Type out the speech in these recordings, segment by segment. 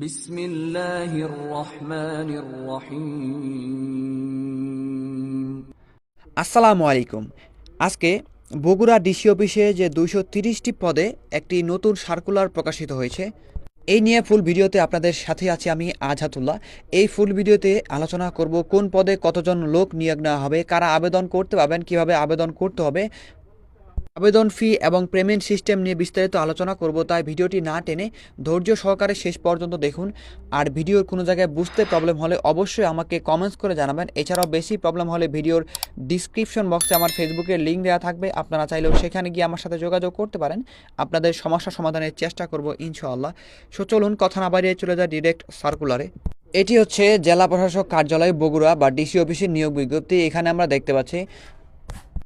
বিসমিল্লাহির আসসালামু আলাইকুম। আজকে বগুড়া ডিসি অফিসে যে দুইশো তিরিশটি পদে একটি নতুন সার্কুলার প্রকাশিত হয়েছে, এই নিয়ে ফুল ভিডিওতে আপনাদের সাথে আছি আমি আজহাতুল্লাহ এই ফুল ভিডিওতে আলোচনা করব কোন পদে কতজন লোক নিয়োগ নেওয়া হবে, কারা আবেদন করতে পারবেন, কীভাবে আবেদন করতে হবে আবেদন ফি এবং পেমেন্ট সিস্টেম নিয়ে বিস্তারিত আলোচনা করব, তাই ভিডিওটি না টেনে ধৈর্য সহকারে শেষ পর্যন্ত দেখুন। আর ভিডিওর কোনো জায়গায় বুঝতে প্রবলেম হলে অবশ্যই আমাকে কমেন্টস করে জানাবেন। এছাড়াও বেশি প্রবলেম হলে ভিডিওর ডিসক্রিপশন বক্সে আমার ফেসবুকের লিঙ্ক দেওয়া থাকবে। আপনারা চাইলেও সেখানে গিয়ে আমার সাথে যোগাযোগ করতে পারেন। আপনাদের সমস্যা সমাধানের চেষ্টা করব ইনশাআল্লাহ। সো চলুন, কথা না বাড়িয়ে চলে যায় ডিরেক্ট সার্কুলারে এটি হচ্ছে জেলা প্রশাসক কার্যালয় বগুড়া বা ডিসি অফিসের নিয়োগ বিজ্ঞপ্তি। এখানে আমরা দেখতে পাচ্ছি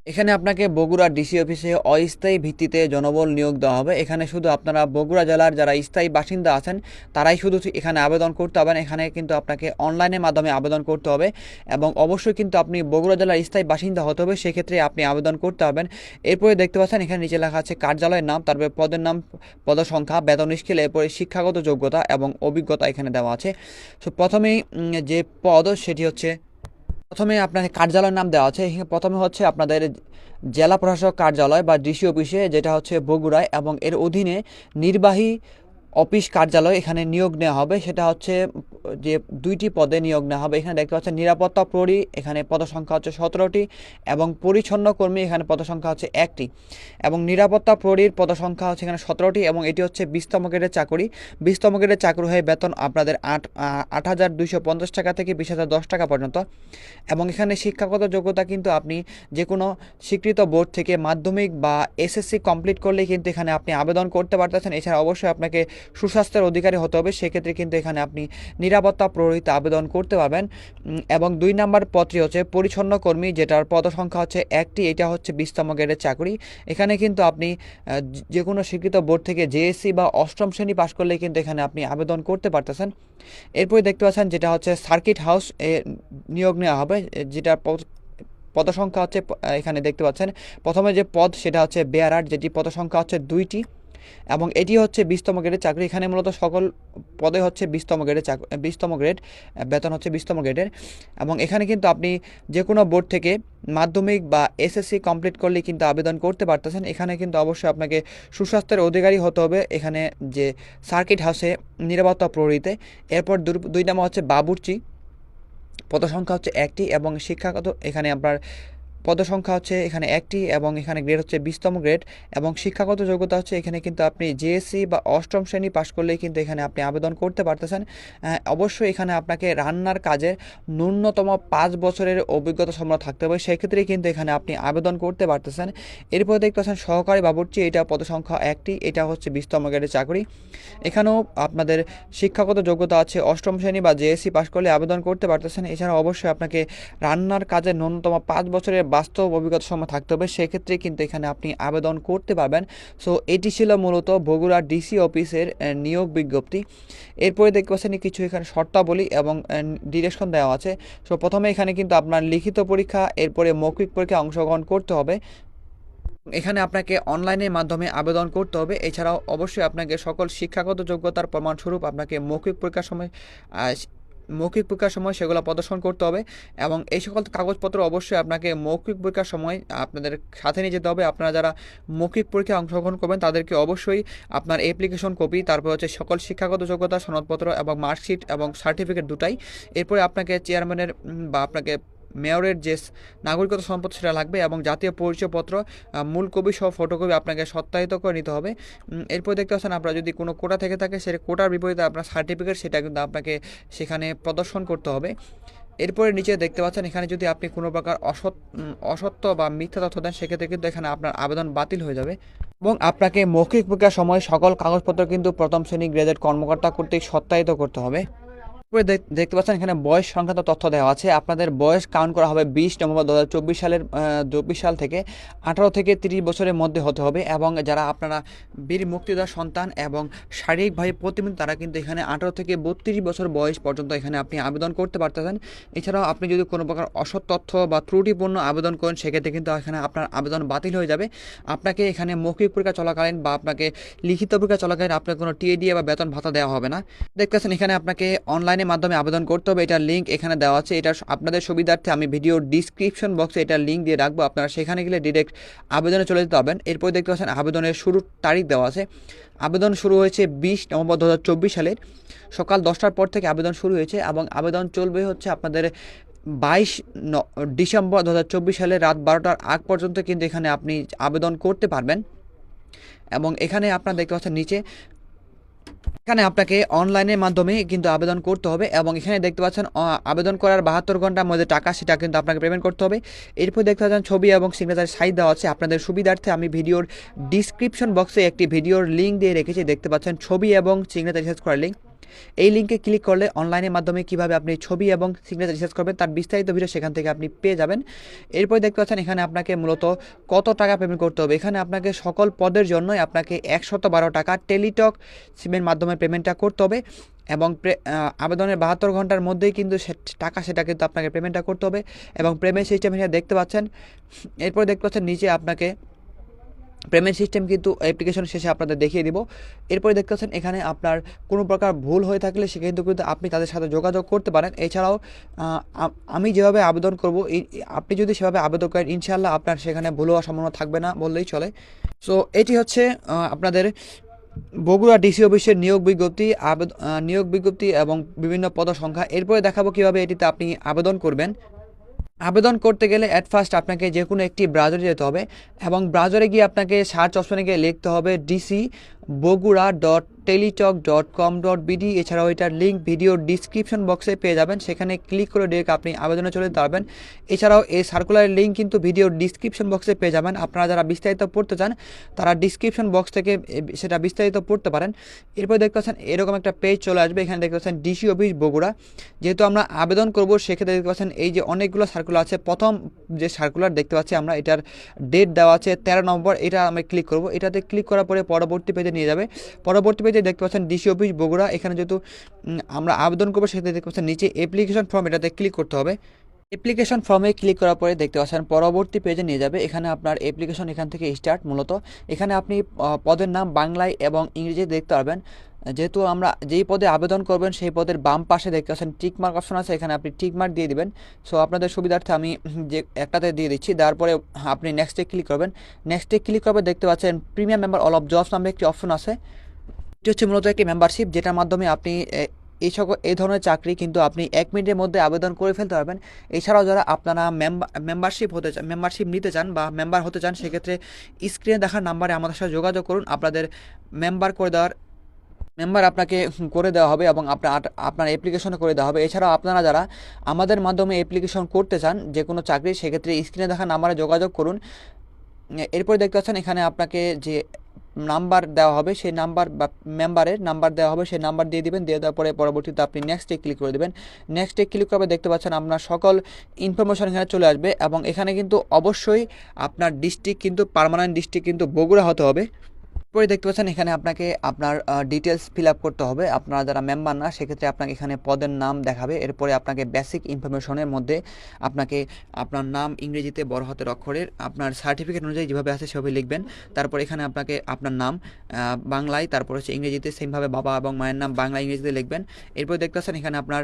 এখানে আপনাকে বগুড়া ডিসি অফিসে অস্থায়ী ভিত্তিতে জনবল নিয়োগ দেওয়া হবে। এখানে শুধু আপনারা বগুড়া জেলার যারা স্থায়ী বাসিন্দা আছেন, তারাই শুধু এখানে আবেদন করতে হবেন এখানে কিন্তু আপনাকে অনলাইনের মাধ্যমে আবেদন করতে হবে এবং অবশ্যই কিন্তু আপনি বগুড়া জেলার স্থায়ী বাসিন্দা হতে হবে। সেক্ষেত্রে আপনি আবেদন করতে হবেন এরপরে দেখতে পাচ্ছেন, এখানে নিচে লেখা আছে কার্যালয়ের নাম, তারপরে পদের নাম, পদসংখ্যা, বেতন স্কেল, এরপরে শিক্ষাগত যোগ্যতা এবং অভিজ্ঞতা এখানে দেওয়া আছে। সো প্রথমেই যে পদ, সেটি হচ্ছে প্রথমে আপনার কার্যালয়ের নাম দেওয়া আছে। প্রথমে হচ্ছে আপনাদের জেলা প্রশাসক কার্যালয় বা ডিসি অফিসে, যেটা হচ্ছে বগুড়ায় এবং এর অধীনে নির্বাহী অফিস কার্যালয় এখানে নিয়োগ নেওয়া হবে। সেটা হচ্ছে, যে দুইটি পদে নিয়োগ নেওয়া হবে। এখানে দেখতে পাচ্ছেন, নিরাপত্তা প্রহরী, এখানে পদসংখ্যা হচ্ছে সতেরোটি, এবং পরিচ্ছন্ন কর্মী, এখানে পদসংখ্যা হচ্ছে একটি। এবং নিরাপত্তা প্রহরীর পদসংখ্যা হচ্ছে এখানে সতেরোটি, এবং এটি হচ্ছে বিশতম গ্রেডের চাকরি। বিশতম গ্রেডের চাকরি হয়ে বেতন আপনাদের আট আট হাজার দুইশো পঞ্চাশ টাকা থেকে বিশ হাজার দশ টাকা পর্যন্ত। এবং এখানে শিক্ষাগত যোগ্যতা কিন্তু আপনি যে কোনো স্বীকৃত বোর্ড থেকে মাধ্যমিক বা এসএসসি কমপ্লিট করলেই কিন্তু এখানে আপনি আবেদন করতে পারতেছেন। এছাড়া অবশ্যই আপনাকে সুস্বাস্থ্যের অধিকারী হতে হবে, সেক্ষেত্রে কিন্তু এখানে আপনি নিরাপত্তা প্রহরীতে আবেদন করতে পারবেন। এবং দুই নাম্বার পদটি হচ্ছে পরিচ্ছন্ন কর্মী, যেটার পদসংখ্যা হচ্ছে একটি, এটা হচ্ছে বিশতম গ্রেডের চাকরি। এখানে কিন্তু আপনি যে- কোনো স্বীকৃত বোর্ড থেকে জেএসসি বা অষ্টম শ্রেণি পাশ করলে কিন্তু এখানে আপনি আবেদন করতে পারতেছেন। এরপরে দেখতে পাচ্ছেন যেটা হচ্ছে সার্কিট হাউস নিয়োগ নেওয়া হবে পদ- পদসংখ্যা হচ্ছে এখানে দেখতে পাচ্ছেন। প্রথমে যে পদ, সেটা হচ্ছে বেয়ার বেয়ারার, যেটি পদসংখ্যা হচ্ছে দুইটি। এবং এটি হচ্ছে বিশতম গ্রেডের চাকরি। এখানে মূলত সকল পদে হচ্ছে বিশতম গ্রেডের চাকরি বিশতম গ্রেড, বেতন হচ্ছে বিশতম গ্রেডের। এবং এখানে কিন্তু আপনি যে কোনো বোর্ড থেকে মাধ্যমিক বা এসএসসি কমপ্লিট করলে কিন্তু আবেদন করতে পারতেছেন। এখানে কিন্তু অবশ্যই আপনাকে সুস্বাস্থ্যের অধিকারী হতে হবে। এখানে যে সার্কিট হাউসে নিরাপত্তা প্রহরীতে। এরপর দুই নাম্বার হচ্ছে বাবুর্চি। পদসংখ্যা হচ্ছে একটি এবং শিক্ষাগত, এখানে আপনার পদসংখ্যা হচ্ছে এখানে একটি এবং এখানে গ্রেড হচ্ছে বিশতম গ্রেড এবং শিক্ষাগত যোগ্যতা হচ্ছে এখানে কিন্তু আপনি জেএসসি বা অষ্টম শ্রেণি পাশ করলেই কিন্তু এখানে আপনি আবেদন করতে পারতেছেন। অবশ্যই এখানে আপনাকে রান্নার কাজে ন্যূনতম পাঁচ বছরের অভিজ্ঞতা সম্পন্ন থাকতে হবে। সেক্ষেত্রেই কিন্তু এখানে আপনি আবেদন করতে পারতেছেন। এরপরে দেখতে পাচ্ছেন সহকারী বাবুর্চি, এটা পদসংখ্যা একটি, এটা হচ্ছে বিশতম গ্রেডের চাকরি। এখানেও আপনাদের শিক্ষাগত যোগ্যতা আছে, অষ্টম শ্রেণি বা জেএসসি পাশ করলে আবেদন করতে পারতেছেন। এছাড়া অবশ্যই আপনাকে রান্নার কাজে ন্যূনতম পাঁচ বছরের বাস্তব অভিজ্ঞতা সময় থাকতে হবে। সেক্ষেত্রে কিন্তু এখানে আপনি আবেদন করতে পারবেন। সো এটি ছিল মূলত বগুড়া ডিসি অফিসের নিয়োগ বিজ্ঞপ্তি। এরপরে দেখতে পাচ্ছেন কিছু এখানে শর্তাবলী এবং ডিরেকশন দেওয়া আছে। সো প্রথমে এখানে কিন্তু আপনার লিখিত পরীক্ষা, এরপরে মৌখিক পরীক্ষায় অংশগ্রহণ করতে হবে। এখানে আপনাকে অনলাইনের মাধ্যমে আবেদন করতে হবে। এছাড়াও অবশ্যই আপনাকে সকল শিক্ষাগত যোগ্যতার প্রমাণস্বরূপ আপনাকে মৌখিক পরীক্ষার সময় মৌখিক পরীক্ষার সময় সেগুলো প্রদর্শন করতে হবে এবং এই সকল কাগজপত্র অবশ্যই আপনাকে মৌখিক পরীক্ষার সময় আপনাদের সাথে নিয়ে যেতে হবে। আপনারা যারা মৌখিক পরীক্ষায় অংশগ্রহণ করবেন, তাদেরকে অবশ্যই আপনার অ্যাপ্লিকেশন কপি তারপর হচ্ছে সকল শিক্ষাগত যোগ্যতা, সনদপত্র এবং মার্কশিট এবং সার্টিফিকেট দুটাই। এরপরে আপনাকে চেয়ারম্যানের বা আপনাকে মেয়রের যে নাগরিকত্ব সম্পদ সেটা লাগবে এবং জাতীয় পরিচয়পত্র মূল কপি সহ ফটোকপি আপনাকে সত্যায়িত করে নিতে হবে। এরপর দেখতে পাচ্ছেন আপনার যদি কোনো কোটা থেকে থাকে সেটা কোটার বিপরীতে আপনার সার্টিফিকেট সেটা কিন্তু আপনাকে সেখানে প্রদর্শন করতে হবে। এরপরে নিচে দেখতে পাচ্ছেন এখানে যদি আপনি কোনো প্রকার অসৎ অসত্য বা মিথ্যা তথ্য দেন, সেক্ষেত্রে কিন্তু এখানে আপনার আবেদন বাতিল হয়ে যাবে। এবং আপনাকে মৌখিক পরীক্ষার সময় সকল কাগজপত্র কিন্তু প্রথম শ্রেণি গ্রেডের কর্মকর্তা কর্তৃক সত্যায়িত করতে হবে। দেখতে পাচ্ছেন, এখানে বয়স সংক্রান্ত তথ্য দেওয়া আছে। আপনাদের বয়স কাউন্ট করা হবে বিশ নভেম্বর দু চব্বিশ সালের চব্বিশ সাল থেকে আঠারো থেকে তিরিশ বছরের মধ্যে হতে হবে এবং যারা আপনারা বীর মুক্তিদার সন্তান এবং শারীরিকভাবে প্রতিবন্ধী, তারা কিন্তু এখানে আঠারো থেকে বত্রিশ বছর বয়স পর্যন্ত এখানে আপনি আবেদন করতে পারতেছেন। এছাড়াও আপনি যদি কোনো প্রকার অসৎ তথ্য বা ত্রুটিপূর্ণ আবেদন করেন, সেক্ষেত্রে কিন্তু এখানে আপনার আবেদন বাতিল হয়ে যাবে। আপনাকে এখানে মৌখিক পরীক্ষা চলাকালীন বা আপনাকে লিখিত পরীক্ষা চলাকালীন আপনার কোনো টিএডিএ বা বেতন ভাতা দেওয়া হবে না। দেখতেছেন, এখানে আপনাকে অনলাইনের মাধ্যমে আবেদন করতে হবে, এটার লিঙ্ক এখানে দেওয়া আছে। এটা আপনাদের সুবিধার্থে আমি ভিডিও ডিসক্রিপশন বক্সে এটার লিঙ্ক দিয়ে রাখব। আপনারা সেখানে গেলে ডিরেক্ট আবেদনে চলে যেতে পারবেন। এরপর দেখতে পাচ্ছেন আবেদনের শুরুর তারিখ দেওয়া আছে। আবেদন শুরু হয়েছে বিশ নভেম্বর দু সালের সকাল দশটার পর থেকে আবেদন শুরু হয়েছে এবং আবেদন চলবে হচ্ছে আপনাদের বাইশ ডিসেম্বর দু হাজার চব্বিশ সালে রাত বারোটার আগ পর্যন্ত কিন্তু এখানে আপনি আবেদন করতে পারবেন। এবং এখানে আপনারা দেখতে পাচ্ছেন নিচে এখানে আপনাকে অনলাইনের মাধ্যমে কিন্তু আবেদন করতে হবে এবং এখানে দেখতে পাচ্ছেন আবেদন করার বাহাত্তর ঘণ্টার মধ্যে টাকা সেটা কিন্তু আপনাকে পেমেন্ট করতে হবে। এরপর দেখতে পাচ্ছেন, ছবি এবং সিগনেচার সাইজ দেওয়া আছে। আপনাদের সুবিধার্থে আমি ভিডিওর ডিসক্রিপশন বক্সে একটি ভিডিওর লিঙ্ক দিয়ে রেখেছি। দেখতে পাচ্ছেন, ছবি এবং সিগনেচার রিসার্চ করার লিঙ্ক এই লিঙ্কে ক্লিক করলে অনলাইনের মাধ্যমে কীভাবে আপনি ছবি এবং সিগনেচার রিসার্চ করবেন তার বিস্তারিত ভিডিও সেখান থেকে আপনি পেয়ে যাবেন। এরপর দেখতে পাচ্ছেন এখানে আপনাকে মূলত কত টাকা পেমেন্ট করতে হবে। এখানে আপনাকে সকল পদের জন্যই আপনাকে একশত বারো টাকা টেলিটক সিমের মাধ্যমে পেমেন্টটা করতে হবে এবং আবেদনের বাহাত্তর ঘণ্টার মধ্যেই কিন্তু টাকা সেটা কিন্তু আপনাকে পেমেন্টটা করতে হবে এবং পেমেন্ট সিস্টেম এখানে দেখতে পাচ্ছেন। এরপর দেখতে পাচ্ছেন নিচে আপনাকে পেমেন্ট সিস্টেম কিন্তু অ্যাপ্লিকেশন শেষে আপনাদের দেখিয়ে দিব। এরপরে দেখতে পাচ্ছেন, এখানে আপনার কোনো প্রকার ভুল হয়ে থাকলে সে কিন্তু আপনি তাদের সাথে যোগাযোগ করতে পারেন। এছাড়াও আমি যেভাবে আবেদন করব আপনি যদি সেভাবে আবেদন করেন ইনশাল্লাহ আপনার সেখানে ভুল হওয়ার সম্ভাবনা থাকবে না বললেই চলে। সো এটি হচ্ছে আপনাদের বগুড়া ডিসি অফিসের নিয়োগ বিজ্ঞপ্তি, আবেদ- নিয়োগ বিজ্ঞপ্তি এবং বিভিন্ন পদ সংখ্যা এরপরে দেখাবো কীভাবে এটিতে আপনি আবেদন করবেন। আবেদন করতে গেলে অ্যাট ফার্স্ট আপনাকে যে কোনো একটি ব্রাউজারে যেতে হবে এবং ব্রাউজারে গিয়ে আপনাকে সার্চ অপশনে গিয়ে লিখতে হবে DC Bogura dot Teletalk dot com dot BD, এছাড়াও এটার লিঙ্ক ভিডিও ডিসক্রিপশন বক্সে পেয়ে যাবেন। সেখানে ক্লিক করে ডিরেক্ট আপনি আবেদনে চলে যেতে পারবেন এছাড়াও এই সার্কুলারের লিঙ্ক কিন্তু ভিডিও ডিসক্রিপশন বক্সে পেয়ে যাবেন। আপনারা যারা বিস্তারিত পড়তে চান, তারা ডিসক্রিপশন বক্স থেকে সেটা বিস্তারিত পড়তে পারেন। এরপর দেখতে পাচ্ছেন এরকম একটা পেজ চলে আসবে। এখানে দেখতে পাচ্ছেন ডিসি অফিস বগুড়া। যেহেতু আমরা আবেদন করব, সেক্ষেত্রে দেখতে পাচ্ছেন এই যে অনেকগুলো সার্কুলার আছে, প্রথম যে সার্কুলার দেখতে পাচ্ছি আমরা, এটার ডেট দেওয়া আছে তেরো নম্বর। এটা আমি ক্লিক করব। এটাতে ক্লিক করার পরে পরবর্তী পেজে নিয়ে যাবে। পরবর্তী পেজে দেখতে পাচ্ছেন ডিসি অফিস বগুড়া। এখানে যেহেতু আমরা আবেদন করব, সেক্ষেত্রে দেখতে পাচ্ছেন নিচে অ্যাপ্লিকেশন ফর্ম এটাতে ক্লিক করতে হবে। অ্যাপ্লিকেশন ফর্মে ক্লিক করার পরে দেখতে পাচ্ছেন পরবর্তী পেজে নিয়ে যাবে। এখানে আপনার অ্যাপ্লিকেশন এখান থেকে স্টার্ট মূলত। এখানে আপনি পদের নাম বাংলায় এবং ইংরেজিতে দেখতে পারবেন। যেহেতু আমরা যেই পদে আবেদন করবেন, সেই পদের বাম পাশে দেখতে পাচ্ছেন টিকমার্ক অপশন আছে। এখানে আপনি টিক মার্ক দিয়ে দিবেন। সো আপনাদের সুবিধার্থে আমি যে একটাতে দিয়ে দিচ্ছি। তারপরে আপনি নেক্সটে ক্লিক করবেন। নেক্সটে ক্লিক করবে দেখতে পাচ্ছেন premium member all of jobs নামে একটি অপশন আছে। এটি হচ্ছে মূলত একটি মেম্বারশিপ যেটার মাধ্যমে আপনি এই সকল, এই ধরনের চাকরি কিন্তু আপনি এক মিনিটের মধ্যে আবেদন করে ফেলতে পারবেন। এছাড়াও যারা আপনারা মেম্বার মেম্বারশিপ হতে চান মেম্বারশিপ নিতে চান বা মেম্বার হতে চান, সেক্ষেত্রে স্ক্রিনে দেখার নাম্বারে আমাদের সাথে যোগাযোগ করুন। আপনাদের মেম্বার করে দেওয়ার মেম্বার আপনাকে করে দেওয়া হবে এবং আপনার আপনার অ্যাপ্লিকেশনও করে দেওয়া হবে। এছাড়াও আপনারা যারা আমাদের মাধ্যমে অ্যাপ্লিকেশন করতে চান, যে কোনো চাকরি, সেক্ষেত্রে স্ক্রিনে দেখা নাম্বারে যোগাযোগ করুন। এরপরে দেখতে পাচ্ছেন এখানে আপনাকে যে নাম্বার দেওয়া হবে, সেই নাম্বার বা মেম্বারের নাম্বার দেওয়া হবে, সেই নাম্বার দিয়ে দিবেন, দিয়ে দেওয়ার পরে পরবর্তীতে আপনি নেক্সটে ক্লিক করে দেবেন। নেক্সটে ক্লিক করবে, দেখতে পাচ্ছেন আপনার সকল ইনফরমেশন এখানে চলে আসবে এবং এখানে কিন্তু অবশ্যই আপনার ডিস্ট্রিক্ট কিন্তু পার্মানেন্ট ডিস্ট্রিক্ট কিন্তু বগুড়া হতে হবে। পরে দেখতে পাচ্ছেন, এখানে আপনাকে আপনার ডিটেলস ফিল আপ করতে হবে। আপনারা যারা মেম্বার না, সেক্ষেত্রে আপনাকে এখানে পদের নাম দেখাবে। এরপরে আপনাকে বেসিক ইনফরমেশনের মধ্যে আপনাকে আপনার নাম ইংরেজিতে বড় হাতের অক্ষরের, আপনার সার্টিফিকেট অনুযায়ী যেভাবে আছে সেভাবে লিখবেন। তারপর এখানে আপনাকে আপনার নাম বাংলায়, তারপর হচ্ছে ইংরেজিতে সেমভাবে বাবা এবং মায়ের নাম বাংলা, ইংরেজিতে লিখবেন। এরপর দেখতে পাচ্ছেন, এখানে আপনার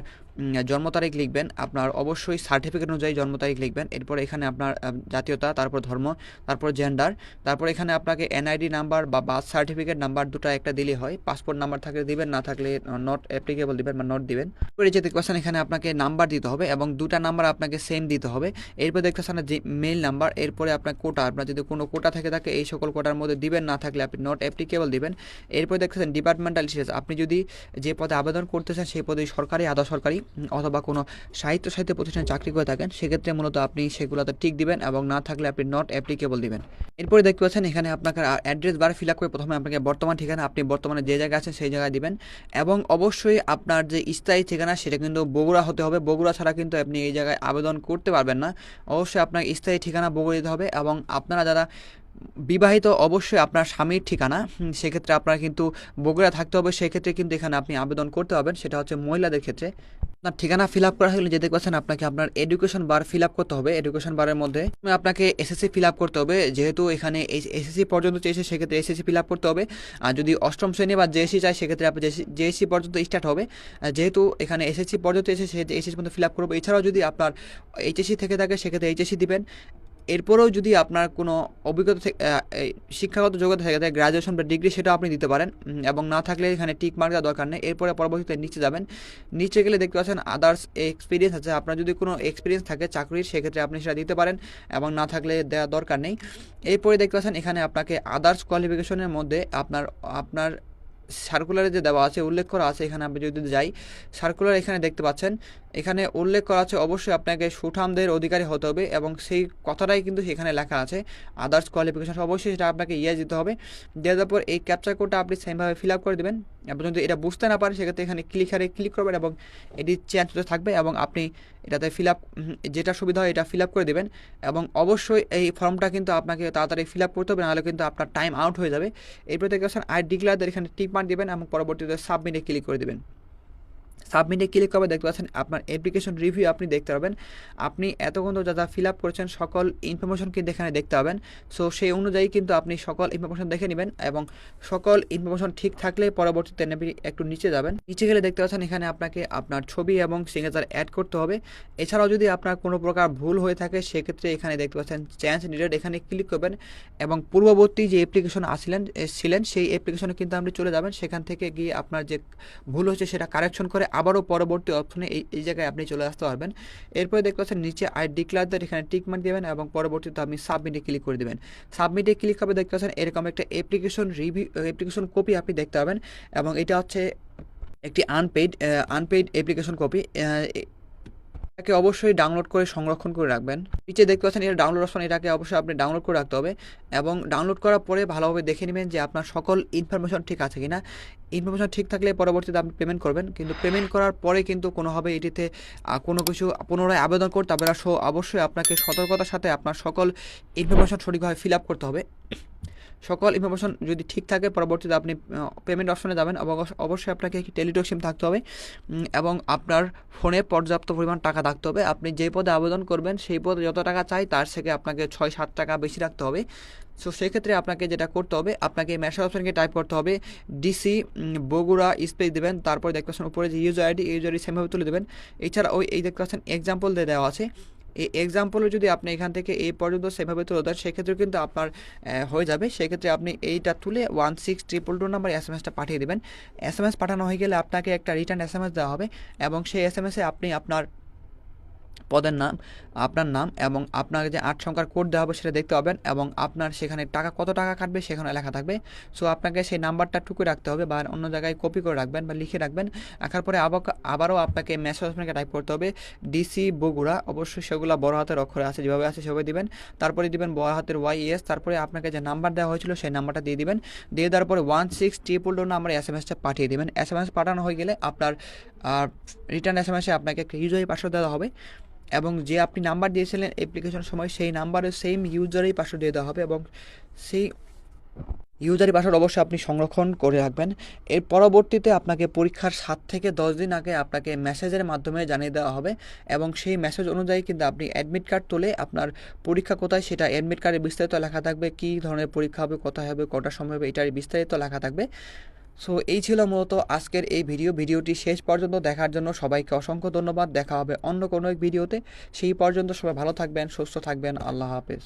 জন্ম তারিখ লিখবেন। আপনার অবশ্যই সার্টিফিকেট অনুযায়ী জন্ম তারিখ লিখবেন। এরপর এখানে আপনার জাতীয়তা, তারপর ধর্ম, তারপর জেন্ডার তারপর এখানে আপনাকে এনআইডি নাম্বার বা বার্থ সার্টিফিকেট নাম্বার দুটো একটা দিলে হয়। পাসপোর্ট নাম্বার থাকলে দিবেন, না থাকলে নট অ্যাপ্লিকেবল দিবেন বা নট দিবেন। এরপরে যে দেখতে এখানে আপনাকে নাম্বার দিতে হবে এবং দুটা নাম্বার আপনাকে সেম দিতে হবে। এরপর দেখতে পাচ্ছেন যে মেইল নাম্বার এরপরে আপনার কোটা আপনার যদি কোনো কোটা থেকে থাকে, এই সকল কোটার মধ্যে দিবেন, না থাকলে আপনি নট অ্যাপ্লিকেবল দিবেন। এরপর দেখতেছেন ডিপার্টমেন্টাল ডিটেলস আপনি যদি যে পদে আবেদন করতেছেন, সেই পদে সরকারি, আধা সরকারি। অথবা কোনো সাহিত্য সাহিত্য প্রতিষ্ঠানে চাকরি করে থাকেন, সেক্ষেত্রে মূলত আপনি সেগুলোতে টিক দিবেন এবং না থাকলে আপনি নট অ্যাপ্লিকেবল দিবেন। এরপরে দেখতে পাচ্ছেন এখানে আপনাকে অ্যাড্রেস বার ফিল আপ করে প্রথমে আপনাকে বর্তমান ঠিকানা, আপনি বর্তমানে যে জায়গায় আছেন সেই জায়গায় দিবেন এবং অবশ্যই আপনার যে স্থায়ী ঠিকানা সেটা কিন্তু বগুড়া হতে হবে। বগুড়া ছাড়া কিন্তু আপনি এই জায়গায় আবেদন করতে পারবেন না। অবশ্যই আপনার স্থায়ী ঠিকানা বগুড়া দিতে হবে এবং আপনারা যারা বিবাহিত, অবশ্যই আপনার স্বামীর ঠিকানা সেক্ষেত্রে আপনার কিন্তু বগুড়া থাকতে হবে। সেক্ষেত্রে কিন্তু এখানে আপনি আবেদন করতে পারবেন। সেটা হচ্ছে মহিলাদের ক্ষেত্রে। আপনার ঠিকানা ফিল আপ করা হলে যেতে পারছেন, আপনাকে আপনার এডুকেশন বার ফিল আপ করতে হবে এডুকেশন বারের মধ্যে। আপনাকে এসএসসি ফিল আপ করতে হবে, যেহেতু এখানে এসএসসি পর্যন্ত চেয়েছে সেক্ষেত্রে এসএসসি ফিল আপ করতে হবে। আর যদি অষ্টম শ্রেণি বা জেএসসি চাই সেক্ষেত্রে আপনি জেএসসি পর্যন্ত স্টার্ট হবে। যেহেতু এখানে এসএসসি পর্যন্ত এসে সেক্ষেত্রে এসএসসি পর্যন্ত ফিল আপ করব। এছাড়াও যদি আপনার এইচএসসি থেকে থাকে, সেক্ষেত্রে এইচএসসি দিবেন। এরপরেও যদি আপনার কোনো অভিজ্ঞতা শিক্ষাগত যোগ্যতা থেকে থাকে গ্রাজুয়েশন বা ডিগ্রি সেটাও আপনি দিতে পারেন এবং না থাকলে এখানে টিক মার্ক দেওয়ার দরকার নেই। এরপরে পরবর্তীতে নিচে যাবেন। নিচে গেলে দেখতে পাচ্ছেন আদার্স এক্সপিরিয়েন্স আছে। আপনার যদি কোনো এক্সপিরিয়েন্স থাকে চাকরির, সেক্ষেত্রে আপনি সেটা দিতে পারেন, এবং না থাকলে দেওয়ার দরকার নেই। এরপরে দেখতে পাচ্ছেন এখানে আপনাকে আদার্স কোয়ালিফিকেশনের মধ্যে আপনার আপনার সার্কুলারে যে দেওয়া আছে, উল্লেখ করা আছে, এখানে আপনি যদি যাই সার্কুলার এখানে দেখতে পাচ্ছেন। এখানে উল্লেখ করা আছে, অবশ্যই আপনাকে সুঠামদের অধিকারী হতে হবে এবং সেই কথাটাই কিন্তু এখানে লেখা আছে। আদার্স কোয়ালিফিকেশন অবশ্যই সেটা আপনাকে ইয়ে দিতে হবে। দেওয়ার পর এই ক্যাপচার কোডটা আপনি সেমভাবে ফিল আপ করে দেবেন। এবং যদি এটা বুঝতে না পারেন সেক্ষেত্রে এখানে ক্লিকারে ক্লিক করবেন এবং এটি চেঞ্জ হতে থাকবে এবং আপনি এটাতে ফিল আপ যেটা সুবিধা হয় এটা ফিল আপ করে দেবেন। এবং অবশ্যই এই ফর্মটা কিন্তু আপনাকে তাড়াতাড়ি ফিল আপ করতে হবে, নাহলে কিন্তু আপনার টাইম আউট হয়ে যাবে। এরপর থেকে আই ডিক্লার এখানে টিপ মার্ক দেবেন এবং পরবর্তীতে সাবমিটে ক্লিক করে দেবেন। সাবমিটে ক্লিক করবে দেখতে পাচ্ছেন আপনার অ্যাপ্লিকেশন রিভিউ আপনি দেখতে পাবেন আপনি এতক্ষণ যা যা ফিল আপ করেছেন সকল ইনফরমেশন কিন্তু এখানে দেখতে পাবেন। সো সেই অনুযায়ী কিন্তু আপনি সকল ইনফরমেশন দেখে নেবেন এবং সকল ইনফরমেশন ঠিক থাকলে পরবর্তীতে আপনি একটু নিচে যাবেন। নিচে গেলে দেখতে পাচ্ছেন এখানে আপনাকে আপনার ছবি এবং সিগনেচার অ্যাড করতে হবে। এছাড়াও যদি আপনার কোনো প্রকার ভুল হয়ে থাকে সেক্ষেত্রে এখানে দেখতে পাচ্ছেন চেঞ্জ নিডেড এখানে ক্লিক করবেন এবং পূর্ববর্তী যে অ্যাপ্লিকেশন আসছিলেন এ, ছিলেন সেই অ্যাপ্লিকেশনে কিন্তু আপনি চলে যাবেন। সেখান থেকে গিয়ে আপনার যে ভুল হয়েছে সেটা কারেকশন করে আবারও পরবর্তী অপশনে এই এই জায়গায় আপনি চলে আসতে পারবেন। এরপরে দেখতে পাচ্ছেন নিচে আই ডিক্লার দ্যাট এখানে টিক মার্ক দেবেন এবং পরবর্তীতে আপনি সাবমিটে ক্লিক করে দেবেন। সাবমিটে ক্লিক হবে দেখতে পাচ্ছেন এরকম একটা অ্যাপ্লিকেশন রিভিউ অ্যাপ্লিকেশন কপি আপনি দেখতে পাবেন এবং এটা হচ্ছে একটি আনপেইড আনপেইড অ্যাপ্লিকেশন কপি এটাকে অবশ্যই ডাউনলোড করে সংরক্ষণ করে রাখবেন। নিচে দেখতে পাচ্ছেন এটা ডাউনলোড অপশন এটাকে অবশ্যই আপনি ডাউনলোড করে রাখতে হবে এবং ডাউনলোড করার পরে ভালোভাবে দেখে নেবেন যে আপনার সকল ইনফরমেশন ঠিক আছে কিনা। ইনফরমেশন ঠিক থাকলে পরবর্তীতে আপনি পেমেন্ট করবেন, কিন্তু পেমেন্ট করার পরে কিন্তু কোনোভাবে এটিতে কোনো কিছু পুনরায় আবেদন করতে হবে অবশ্যই আপনাকে সতর্কতার সাথে আপনার সকল ইনফরমেশন সঠিকভাবে ফিল আপ করতে হবে। সকল ইনফরমেশন যদি ঠিক থাকে, পরবর্তীতে আপনি পেমেন্ট অপশনে যাবেন। অবশ্য- অবশ্যই আপনাকে একটি টেলিটক সিম থাকতে হবে। এবং আপনার ফোনে পর্যাপ্ত পরিমাণ টাকা থাকতে হবে। আপনি যে পদে আবেদন করবেন, সেই পদে যত টাকা চাই, তার থেকে আপনাকে ছয় সাত টাকা বেশি রাখতে হবে। সো সেক্ষেত্রে আপনাকে যেটা করতে হবে, আপনাকে মেসেজ অপশনকে টাইপ করতে হবে। ডিসি বগুড়া স্পেস দেবেন। তারপরে দেখতে পাচ্ছেন উপরে যে ইউজার আইডি ইউজার আইডি সেমভাবে তুলে দেবেন। এছাড়া ওই, এই দেখতে পাচ্ছেন এক্সাম্পল দিয়ে দেওয়া আছে। এই এক্সাম্পলে যদি আপনি এখান থেকে এই পর্যন্ত সেভাবে তুলে দেন সেক্ষেত্রে কিন্তু আপনার হয়ে যাবে। সেক্ষেত্রে আপনি এইটা তুলে one six triple two number S M এসটা পাঠিয়ে দেবেন। এস এম এস পাঠানো হয়ে গেলে আপনাকে একটা রিটার্ন এস এম এস দেওয়া হবে এবং সেই এস এম এসে আপনি আপনার পদের নাম, আপনার নাম এবং আপনাকে যে আট সংখ্যার কোড দেওয়া হবে সেটা দেখতে পাবেন এবং আপনার সেখানে টাকা, কত টাকা কাটবে সেখানে লেখা থাকবে। সো আপনাকে সেই নাম্বারটা টুকু রাখতে হবে বা অন্য জায়গায় কপি করে রাখবেন বা লিখে রাখবেন। রাখার পরে আবার, আবারও আপনাকে মেসেজ আপনাকে টাইপ করতে হবে ডিসি বগুড়া। অবশ্যই সেগুলো বড় হাতের অক্ষরে আছে, যেভাবে আছে সেভাবে দিবেন। তারপরে দিবেন বড় হাতের ওয়াই এস তারপরে আপনাকে যে নাম্বার দেওয়া হয়েছিল সেই নাম্বারটা দিয়ে দিবেন। দিয়ে দেওয়ার পরে ওয়ান সিক্স ট্রিপল টু নাম্বারে এস এম এসটা পাঠিয়ে দেবেন। এস এম এস পাঠানো হয়ে গেলে আপনার রিটার্ন এস এম এসে আপনাকে একটা ইউজারি পাসওয়ার্ড দেওয়া হবে। এবং যে আপনি নাম্বার দিয়েছিলেন অ্যাপ্লিকেশন সময়, সেই নাম্বারে সেম ইউজারই পাসওয়ার্ড দিয়ে দেওয়া হবে এবং সেই ইউজারি পাসওয়ার্ড অবশ্যই আপনি সংরক্ষণ করে রাখবেন। এর পরবর্তীতে আপনাকে পরীক্ষার সাত থেকে দশ দিন আগে আপনাকে মেসেজের মাধ্যমে জানিয়ে দেওয়া হবে এবং সেই মেসেজ অনুযায়ী কিন্তু আপনি অ্যাডমিট কার্ড তুলে আপনার পরীক্ষা কোথায় সেটা অ্যাডমিট কার্ডে বিস্তারিত লেখা থাকবে, কী ধরনের পরীক্ষা হবে, কোথায় হবে, কটার সময় হবে এটার বিস্তারিত লেখা থাকবে। সো এই ছিল মূলত আজকের এই ভিডিও ভিডিওটি শেষ পর্যন্ত দেখার জন্য সবাইকে অসংখ্য ধন্যবাদ। দেখা হবে অন্য কোনো এক ভিডিওতে সেই পর্যন্ত সবাই ভালো থাকবেন, সুস্থ থাকবেন। আল্লাহ হাফেজ।